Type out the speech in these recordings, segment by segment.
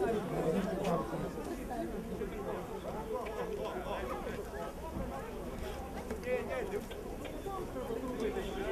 예, 예,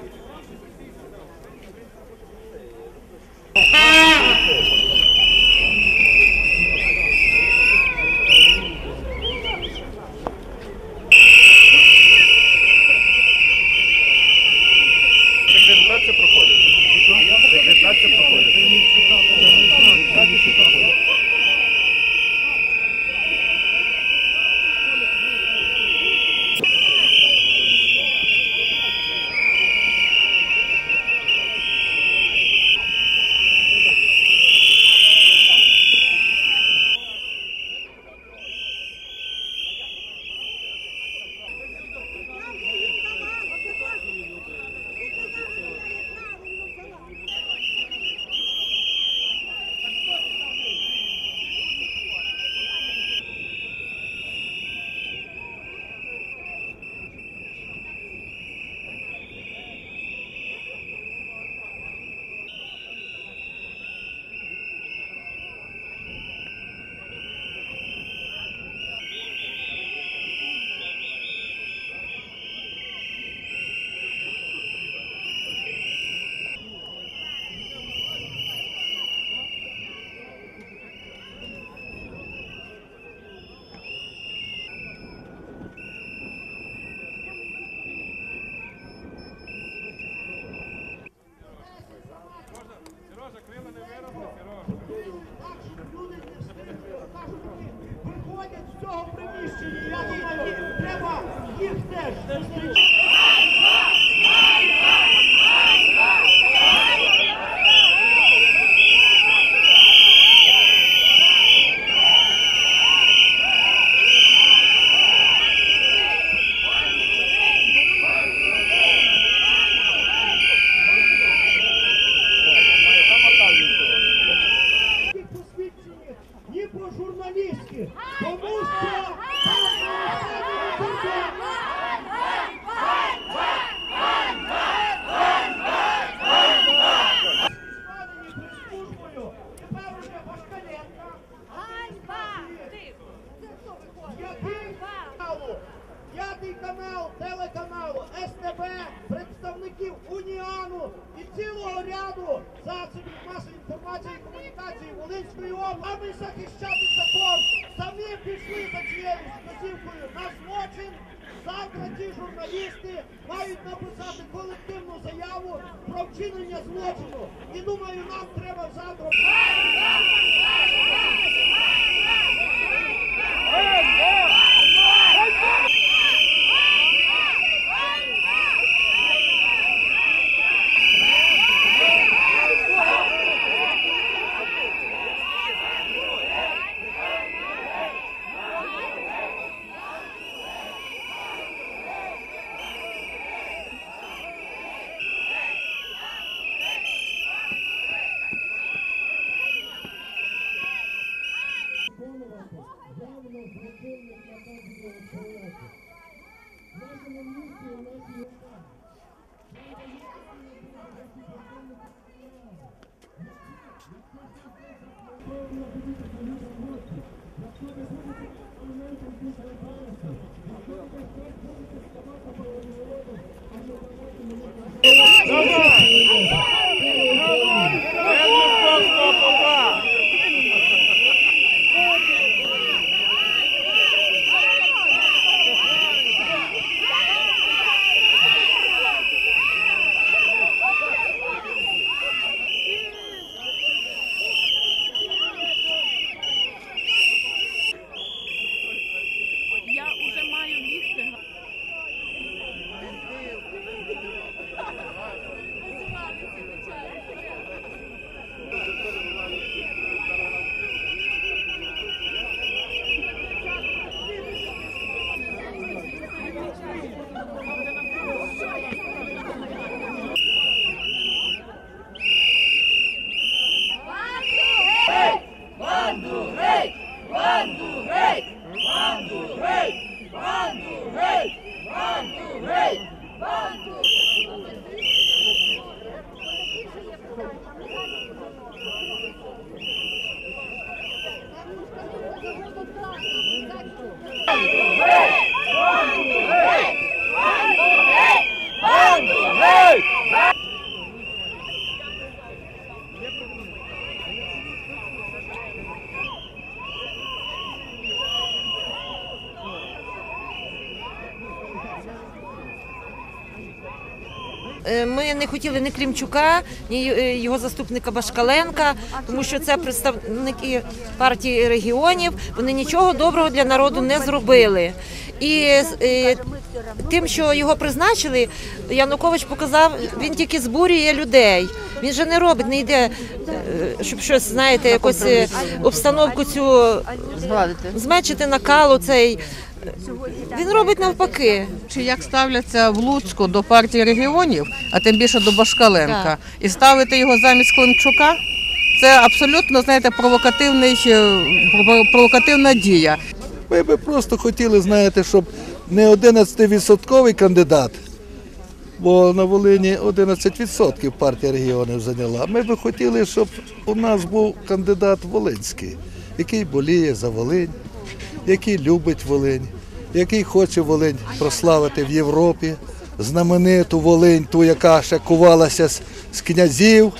телеканалу СТБ, представників Уніану і цілого ряду засобів масової інформації і комунікації Волинської області. Захищати закон, самі пішли за цією вказівкою на злочин. Завтра ті журналісти мають написати колективну заяву про вчинення злочину. І думаю, нам треба завтра. Tango. Ми не хотіли ні Клімчука, ні е, його заступника Башкаленка, тому що це представники партії регіонів. Вони нічого доброго для народу не зробили. І е, тим, що його призначили, Янукович показав, він тільки збурює людей. Він же не робить, не йде, е, щоб щось, знаєте, якось е, обстановку цю зменшити накалу цей. Він робить навпаки. Чи як ставляться в Луцьку до партії регіонів, а тим більше до Башкаленка, Так. і ставити його замість Климчука? Це абсолютно знаєте провокативний е, провокативна дія. Ми би просто хотіли, знаєте, щоб не 11-відсотковий кандидат, бо на Волині 11% партія регіонів зайняла. Ми би хотіли, щоб у нас був кандидат Волинський, який боліє за Волинь, який любить Волинь, який хоче Волинь прославити в Європі, знамениту Волинь, ту, яка ще кувалася з, князів,